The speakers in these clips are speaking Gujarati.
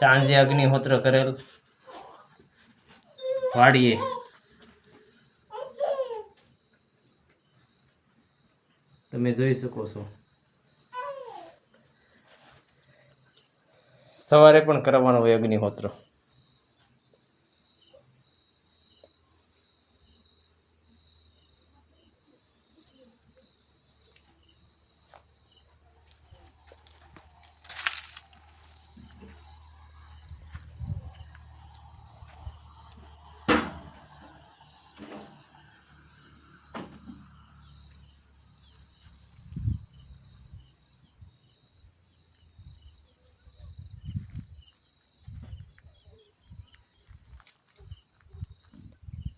સાંજે અગ્નિહોત્ર કરેલ. વાડીએ. તમે જોઈ શકો છો. સવારે પણ કરવાનો હોય અગ્નિહોત્ર.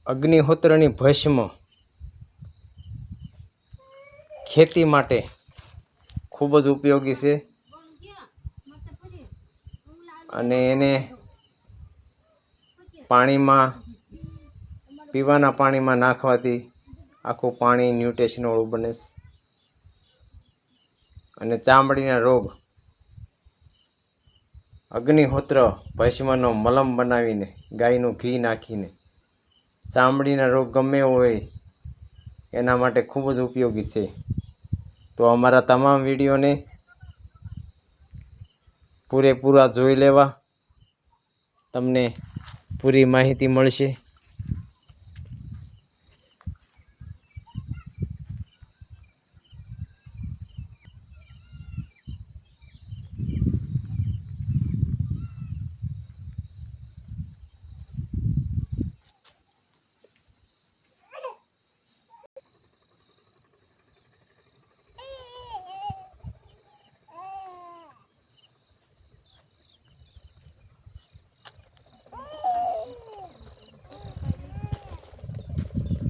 અગ્નિહોત્રની ભસ્મ ખેતી માટે ખૂબ જ ઉપયોગી છે. અને એને પાણીમાં પીવાના પાણીમાં નાખવાથી આખું પાણી ન્યુટ્રેશનવાળું બને છે. અને ચામડીના રોગ અગ્નિહોત્ર ભસ્મનો મલમ બનાવીને, ગાયનું ઘી નાખીને, ચામડીના રોગ ગમે હોય એના માટે ખૂબ જ ઉપયોગી છે. તો અમારા તમામ વિડીયોને પૂરેપૂરા જોઈ લેવા. તમને પૂરી માહિતી મળશે.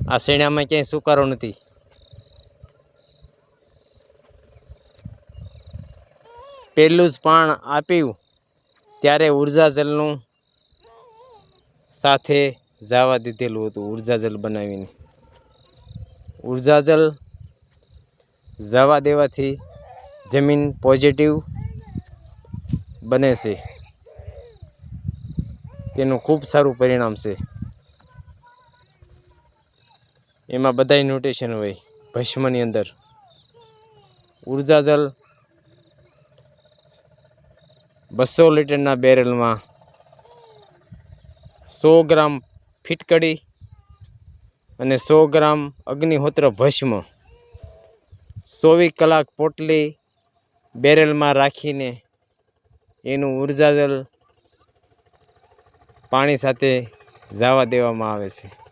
આ શેણામાં ક્યાંય સુકારો નથી. પહેલું જ પાણ આપ્યું, ત્યારે ઊર્જા જલનું સાથે જાવા દીધેલું હતું, ઊર્જા જલ બનાવીને. ઊર્જા જલ જવા દેવાથી જમીન પોઝિટિવ બને છે. તેનું ખૂબ સારું પરિણામ છે. એમાં બધાય ન્યુટ્રિશન હોય. ભસ્મની અંદર. ઊર્જા જલ બસો લીટરના બેરલમાં સો ગ્રામ ફિટકડી અને સો ગ્રામ અગ્નિહોત્ર ભસ્મ. ચોવીસ કલાક પોટલી બેરલમાં રાખીને એનું ઊર્જા જલ પાણી સાથે જવા દેવામાં આવે છે.